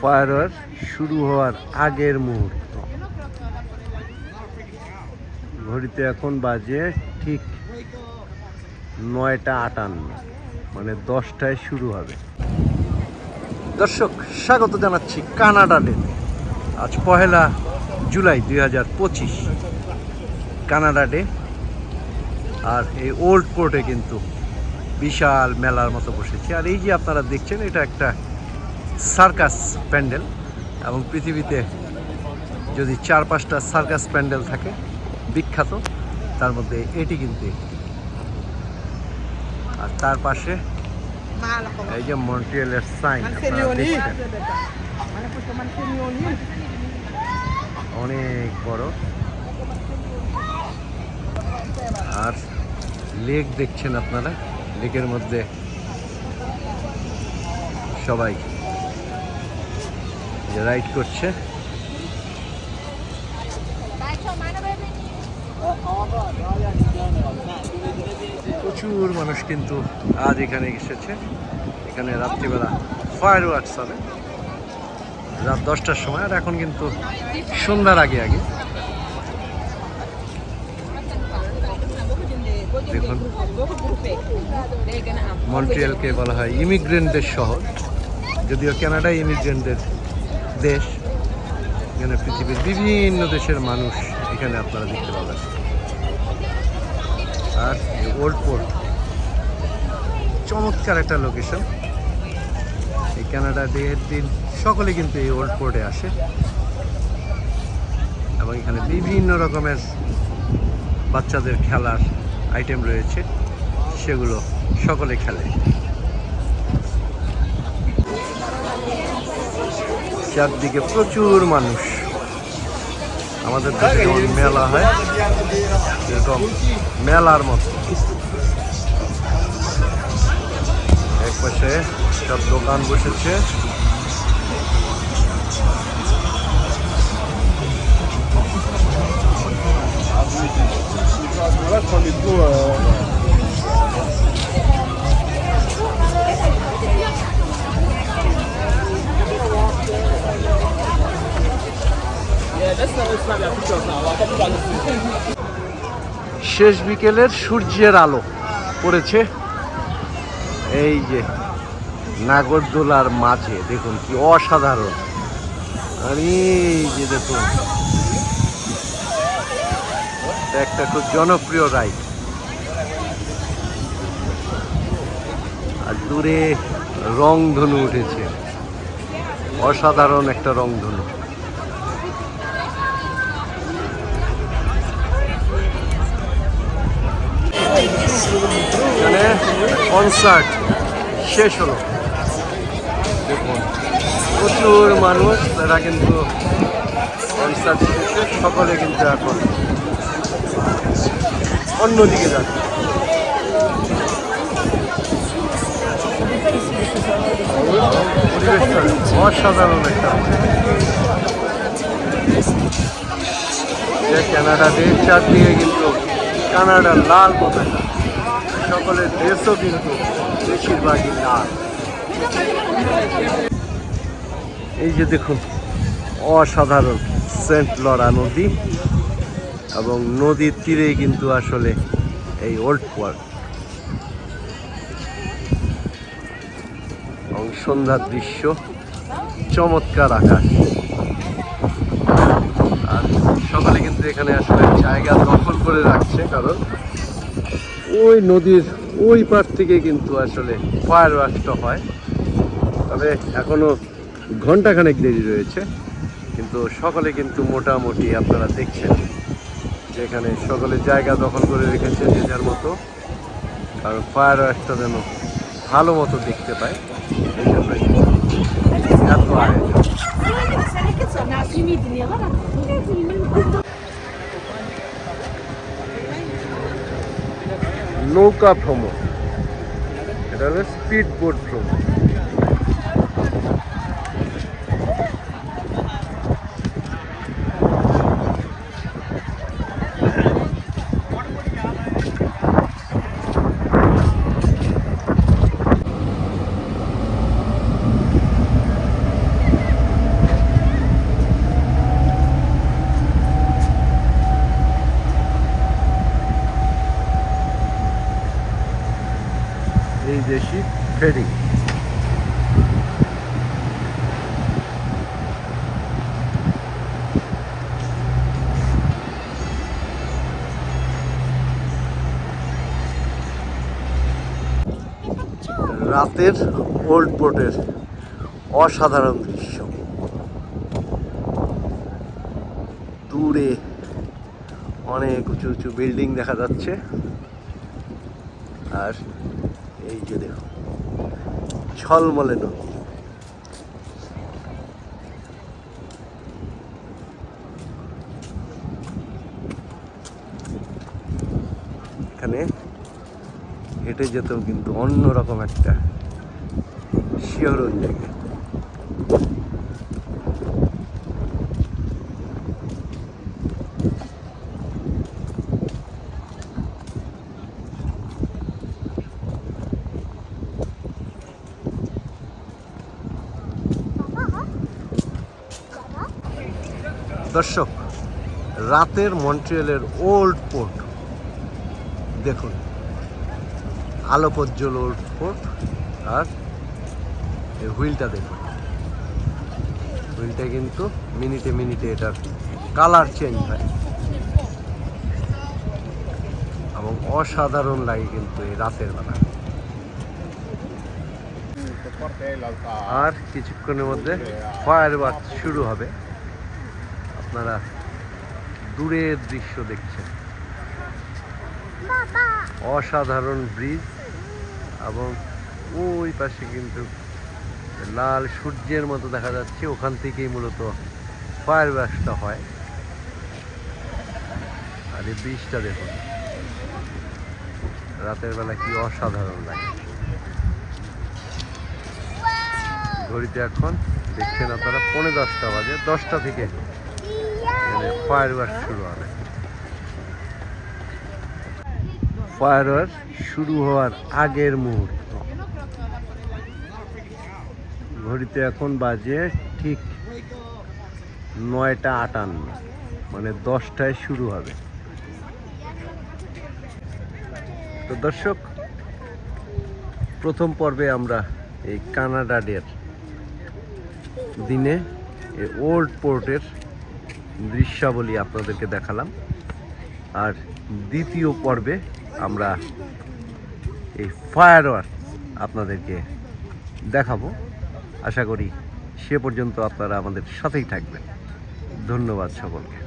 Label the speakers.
Speaker 1: Fire শুরু হওয়ার আগের মুহূর্ত। ঘড়িতে এখন বাজে ঠিক নয়টা আটান্ন মানে দশটায় শুরু হবে। দর্শক, স্বাগত জানাচ্ছি কানাডা ডে। আজ পহেলা জুলাই দুই হাজার পঁচিশ। Canada day. আর এই ওল্ড পোর্টে কিন্তু বিশাল মেলার মতো বসেছে। আর এই যে আপনারা দেখছেন, এটা একটা সার্কাস প্যান্ডেল এবং পৃথিবীতে যদি চার পাঁচটা সার্কাস প্যান্ডেল থাকে বিখ্যাত তার মধ্যে এটি কিন্তু একটি। আর তার পাশে. এই যে মন্ট্রিয়ালের সাইন? অনেক বড় আর লেক দেখছেন আপনারা লেকের মধ্যে সবাই রাইড করছে। প্রচুর মানুষ কিন্তু আজ এখানে এসেছে। এখানে রাত্রিবেলা ফায়ার ওয়ার্কস হবে। রাত দশটার সময়, আর এখন কিন্তু সন্ধ্যার আগে আগে। দেখুন, মন্ট্রিয়ালকে বলা হয় ইমিগ্রেন্টদের শহর। যদিও কানাডা ইমিগ্রেন্টদের দেশ, এখানে পৃথিবীর বিভিন্ন দেশের মানুষ এখানে আপনারা দেখতে পাবেন। আর ওল্ড পোর্ট চমৎকার একটা লোকেশন এই কানাডা ডের দিন সকলে কিন্তু এই ওল্ড পোর্টে আসে। এবং এখানে বিভিন্ন রকমের বাচ্চাদের খেলার আইটেম রয়েছে, সেগুলো সকলে খেলে। চারদিকে প্রচুর মানুষ। আমাদের দেশে যেমন মেলা হয় এরকম মেলার মতো। এক পাশে সব দোকান বসেছে। শেষ বিকেলের সূর্যের আলো পড়েছে। এই যে নাগরদোলার মাঝে, দেখুন কি অসাধারণ। আর এই যে দেখুন একটা খুব জনপ্রিয় রাইড। আর দূরে রংধনু উঠেছে। অসাধারণ একটা রংধনু। কনসার্ট শেষ হলো। দেখুন, প্রচুর মানুষ, তারা কিন্তু কনসার্ট শেষে সকলে কিন্তু এখন অন্যদিকে যাচ্ছে। অসাধারণ একটা যে কানাডা দেশ চারদিকে কিন্তু কানাডার লাল পতাকা। সকলের ড্রেসও কিন্তু বেশিরভাগই লাল এই যে দেখুন, অসাধারণ সেন্ট লরা নদী এবং নদীর তীরেই কিন্তু আসলে এই ওল্ড পার্ক এবং সন্ধ্যার দৃশ্য, চমৎকার আকাশ। আর সকালে কিন্তু এখানে আসলে জায়গা দখল করে রাখছে, কারণ ওই নদীর ওই পার থেকে কিন্তু আসলে ফায়ার ওয়ার্কসটা হয়। তবে এখনও ঘন্টাখানেক দেরি রয়েছে, কিন্তু সকলে কিন্তু মোটামুটি আপনারা দেখছেন যেখানে সকলে জায়গা দখল করে রেখেছে যে যার মতো। কারণ ফায়ার ওয়ার্কসটা যেন ভালো মতো দেখতে পায়, এই জন্যই। এত আয়োজন। নৌকা ভ্রমণ এটা হলো স্পিড বোট ভ্রমণ বিদেশি ফেরি রাতের ওল্ড পোর্টের অসাধারণ দৃশ্য। দূরে অনেক উঁচু উঁচু বিল্ডিং দেখা যাচ্ছে। আর এই যে দেখো ঝলমলে নদী। এখানে হেঁটে যেতেও কিন্তু অন্যরকম একটা শিহরণ জায়গা। দর্শক, রাতের মন্ট্রিয়ালের ওল্ড পোর্ট। দেখুন আলো প্রজ্জ্বল ওল্ড পোর্ট আর এই হুইলটা দেখুন। হুইলটা কিন্তু মিনিটে মিনিটে এটার কালার চেঞ্জ হয়। এবং অসাধারণ লাগে কিন্তু এই রাতের বেলা। আর কিছুক্ষণের মধ্যে ফায়ার শুরু হবে। আপনারা দূরের দৃশ্য দেখছেন। অসাধারণ ব্রিজ এবং ওই পাশে কিন্তু লাল সূর্যের মতো দেখা যাচ্ছে। ওখান থেকেই মূলত ফায়ার ওয়ার্কসটা হয়। আর এই ব্রিজটা দেখুন। রাতের বেলা কি অসাধারণ লাগে। ঘড়িতে এখন দেখছেন আপনারা পৌনে দশটা বাজে। দশটা থেকে ফায়ার শুরু ফায়ার শুরু হওয়ার আগের মুহূর্ত। ঘড়িতে এখন বাজে ঠিক নয়টা আটান্ন মানে দশটায় শুরু হবে। তো দর্শক, প্রথম পর্বে আমরা এই কানাডা ডের দিনে ওল্ড পোর্টের দৃশ্যাবলী আপনাদেরকে দেখালাম। আর দ্বিতীয় পর্বে আমরা এই ফায়ার আপনাদেরকে দেখাবো। আশা করি সে পর্যন্ত আপনারা আমাদের সাথেই থাকবেন। ধন্যবাদ সকলকে।